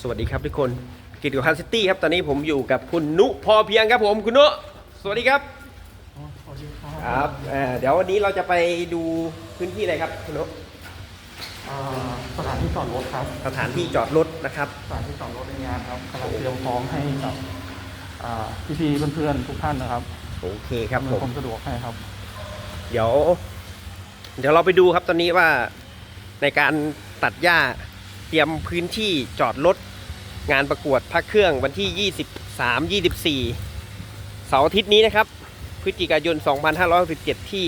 สวัสดีครับทุกคนกิจกรรมซิตี้ครับ ตอนนี้ผมอยู่กับคุณนุพอเพียงครับผมคุณนุสวัสดีครับสวัสดีคครับรับเอ่อเดี๋ยววันนี้เราจะไปดูพื้นที่อะไรครับคุณนุอ่าสถานที่จอดรถครับ สถานที่จอดรถนะครับ สถานที่จอดรถในงานครับกำลังเตรียมพร้อมให้กับอ่าพี่ๆเพื่อนๆทุกท่านนะครับ โอเคครับอำนผวยมความสะดวกให้ครับ เดี๋ยว เดี๋ยวเราไปดูครับตอนนี้ว่าในการตัดหญ้าเตรียมพื้นที่จอดรถ งานประกวดพระเครื่องวันที่ 23 24 เสาร์อาทิตย์นี้นะครับ พฤศจิกายน 2567 ที่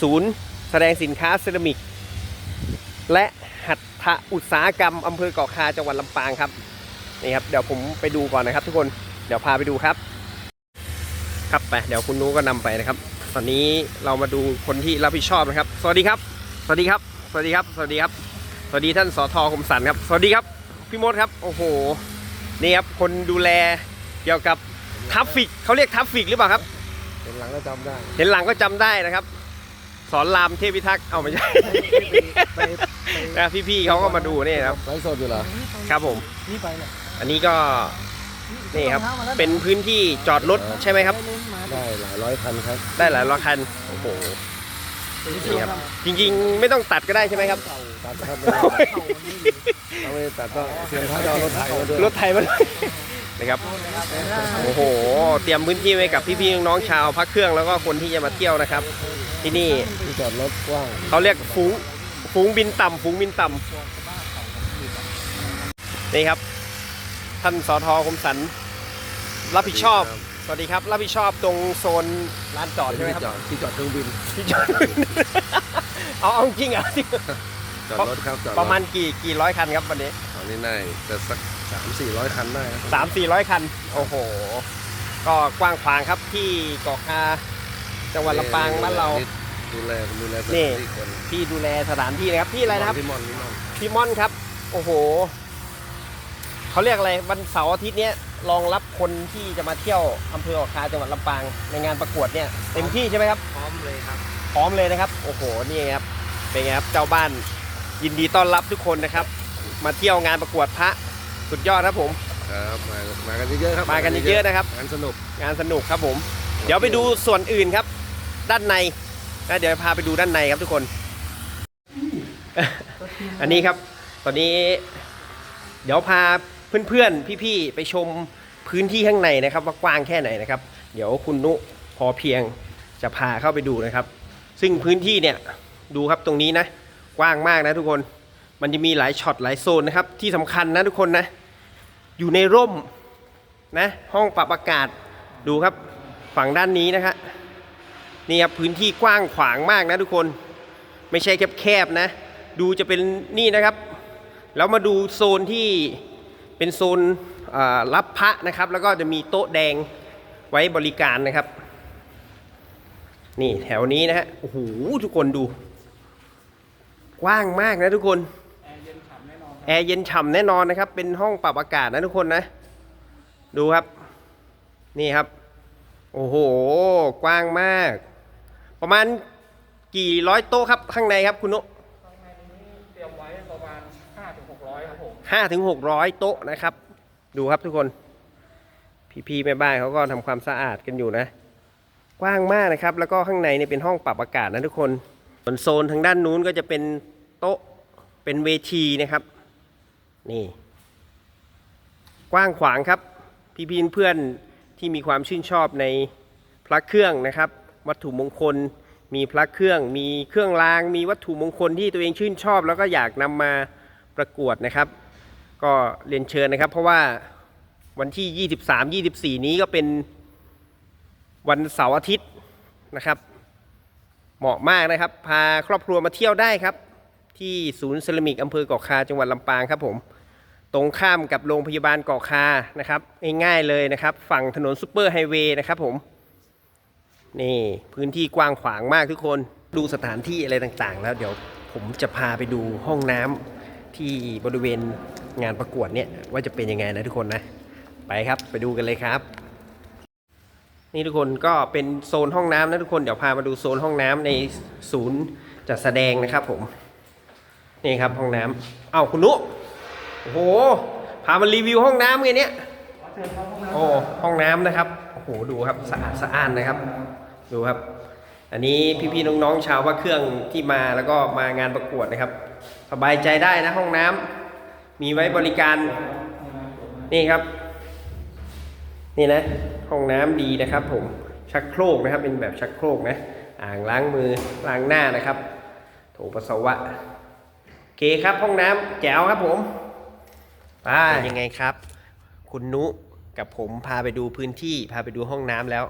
ศูนย์แสดงสินค้าเซรามิก และหัตถอุตสาหกรรมอำเภอเกาะคาจังหวัดลำปางครับนี่ครับ เดี๋ยวผมไปดูก่อนนะครับ ทุกคนเดี๋ยวพาไปดูครับ ครับไปเดี๋ยวคุณนุก็นำไปนะครับ ตอนนี้เรามาดูคนที่รับผิดชอบนะครับ สวัสดีครับ สวัสดีครับ สวัสดีครับ สวัสดีครับ สวัสดีท่านสอทอคมสันครับ สวัสดีครับ พี่มดครับ โอ้โห นี่ครับ คนดูแลเกี่ยวกับทัฟฟิกเขาเรียกทัฟฟิกหรือเปล่าครับเป็นหลังก็จำได้เห็นหลังก็จำได้นะครับ สอนรามเทพิทักษ์เอาไม่ใช่ ไปนะพี่ๆเขาก็มาดูนี่ครับ ไลฟ์สดอยู่เหรอครับผม นี่ไปเนี่ยอันนี้ก็นี่ครับ เป็นพื้นที่จอดรถใช่ไหมครับ ได้หลายร้อยคันครับได้หลายร้อยคัน โอ้โห นี่ครับ จริงๆ ไม่ต้องตัดก็ได้ใช่ไหมครับ ตัดครับไม่ได้ตัดเอาไม่ตัดก็เสียงเขาจะเอารถไถมาด้วยรถไทยมันนะครับโอ้โห เตรียมพื้นที่ไว้กับพี่ๆน้องๆชาวพักเครื่องแล้วก็คนที่จะมาเที่ยวนะครับ ที่นี่ที่จอดรถกว้างเขาเรียกฝูงฝูงบินต่ำฝูงบินต่ำนี่ครับ ท่านสอทอคมสัน รับผิดชอบ สวัสดีครับ รับผิดชอบตรงโซนลานจอดใช่ไหมที่ครับจอดที่จอดเครื่องบินที่จอดเอาเอาจริงเหรอะ จอดรถครับจอดประมาณกี่กี่ร้อยคันครับวันนี้ตอนนี้ได้แต่สักสามสี่ร้อยคันได้ครับสามสี่ร้อยคัน โอ้โห ก็กว้างขวางครับที่เกาะคาจังหวัดลำปางบ้านเรา ดูแลดูแลสนี่ถานที่คนที่ดูแลสถานที่นะครับที่อะไรนะครับพี่มอนพี่มอนพี่ม่อนครับ โอ้โหเขาเรียกอะไรวันเสาร์อาทิตย์เนี้ยรองรับคนที่จะมาเที่ยวอำเภอออกคาจังหวัดลำปางในงานประกวดเนี่ยเต็มที่ใช่ไหมครับพร้อมเลยครับพร้อมเลยนะครับ โอ้โหนี่ครับเป็นไงครับเจ้าบ้าน ยินดีต้อนรับทุกคนนะครับ มาเที่ยวงานประกวดพระสุดยอดครับผม ครับมามากันเยอะๆครับมากันเยอะๆนะครับ งานสนุกงานสนุกครับผม เดี๋ยวไปดูส่วนอื่นครับ ด้านในนะเดี๋ยวพาไปดูด้านในครับทุกคน อันนี้ครับ ตอนนี้ เดี๋ยวพาเพื่อนๆพี่ๆไปชมพื้นที่ข้างในนะครับ ว่ากว้างแค่ไหนนะครับ เดี๋ยวคุณนุพอเพียงจะพาเข้าไปดูนะครับ ซึ่งพื้นที่เนี่ยดูครับตรงนี้นะ กว้างมากนะทุกคน มันจะมีหลายช็อตหลายโซนนะครับ ที่สำคัญนะทุกคนนะ อยู่ในร่มนะ ห้องปรับอากาศ ดูครับ ฝั่งด้านนี้นะครับนี่ครับพื้นที่กว้างขวางมากนะทุกคน ไม่ใช่แคบๆนะ ดูจะเป็นนี่นะครับ แล้วมาดูโซนที่เป็นโซนรับพระนะครับ แล้วก็จะมีโต๊ะแดงไว้บริการนะครับ นี่แถวนี้นะฮะ โอ้โหทุกคนดู กว้างมากนะทุกคน แอร์เย็นฉ่ำแน่นอนนะครับ เป็นห้องปรับอากาศนะทุกคนนะ ดูครับ นี่ครับ โอ้โห กว้างมาก ประมาณกี่ร้อยโต๊ะครับข้างในครับคุณนุเตรียมไว้ประมาณ5ถึง600ครับผมห้าถึงหกร้อยโต๊ะนะครับ ดูครับทุกคน พี่ๆแม่บ้านเขาก็ทำความสะอาดกันอยู่นะ กว้างมากนะครับ แล้วก็ข้างในเนี่ยเป็นห้องปรับอากาศนะทุกคน ส่วนโซนทางด้านนู้นก็จะเป็นโต๊ะเป็นเวทีนะครับ นี่ กว้างขวางครับ พี่พีเพื่อนที่มีความชื่นชอบในพระเครื่องนะครับ วัตถุมงคลมีพระเครื่อง มีเครื่องราง มีวัตถุมงคลที่ตัวเองชื่นชอบ แล้วก็อยากนำมาประกวดนะครับ ก็เรียนเชิญนะครับ เพราะว่าวันที่ 23 24 นี้ก็เป็นวันเสาร์อาทิตย์นะครับ เหมาะมากนะครับ พาครอบครัวมาเที่ยวได้ครับ ที่ศูนย์เซรามิกอำเภอเกาะคาจังหวัดลำปางครับผม ตรงข้ามกับโรงพยาบาลเกาะคานะครับง่ายๆเลยนะครับ ฝั่งถนนซูเปอร์ไฮเวย์นะครับผมนี่พื้นที่กว้างขวางมากทุกคนดูสถานที่อะไรต่างๆ แล้วเดี๋ยวผมจะพาไปดูห้องน้ำที่บริเวณงานประกวดเนี่ยว่าจะเป็นยังไงนะทุกคนนะ ไปครับไปดูกันเลยครับ นี่ทุกคนก็เป็นโซนห้องน้ำนะทุกคนเดี๋ยวพามาดูโซนห้องน้ำในศูนย์จัดแสดงนะครับผม นี่ครับห้องน้ำเอ้าคุณนุโอ้โหพามารีวิวห้องน้ำไงเนี่ยโอ้ห้องน้ำนะครับโอ้โหดูครับสะอาดสะอ้านนะครับ ดูครับ อันนี้พี่ๆน้องๆชาวว่าเครื่องที่มาแล้วก็มางานประกวดนะครับ สบายใจได้นะห้องน้ำมีไว้บริการนี่ครับ นี่นะห้องน้ำดีนะครับ ผมชักโครกนะครับ เป็นแบบชักโครกนะ อ่างล้างมือล้างหน้านะครับโถปัสสาวะโอเคครับ ห้องน้ำแจ๋วครับผมไปยังไงครับ คุณนุกับผมพาไปดูพื้นที่ พาไปดูห้องน้ำแล้ว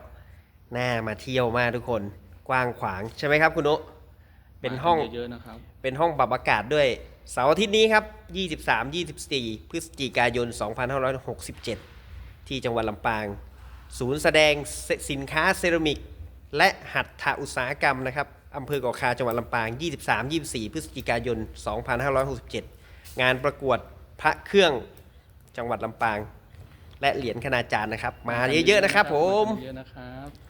น่ามาเที่ยวมากทุกคนกว้างขวางใช่ไหมครับ คุณนุเป็นห้องเยอะๆนะครับ เป็นห้องปรับอากาศด้วยเสาร์อาทิตย์นี้ครับ 23-24 พฤศจิกายน 2567 ที่จังหวัดลำปาง ศูนย์แสดงสินค้าเซรามิก และหัตถอุตสาหกรรมนะครับอำเภอเกาะคาจังหวัดลำปาง 23-24 พฤศจิกายน 2567 งานประกวดพระเครื่องจังหวัดลำปาง และเหรียญคณาจารย์นะครับ มาเยอะๆนะครับผม เยอะนะครับ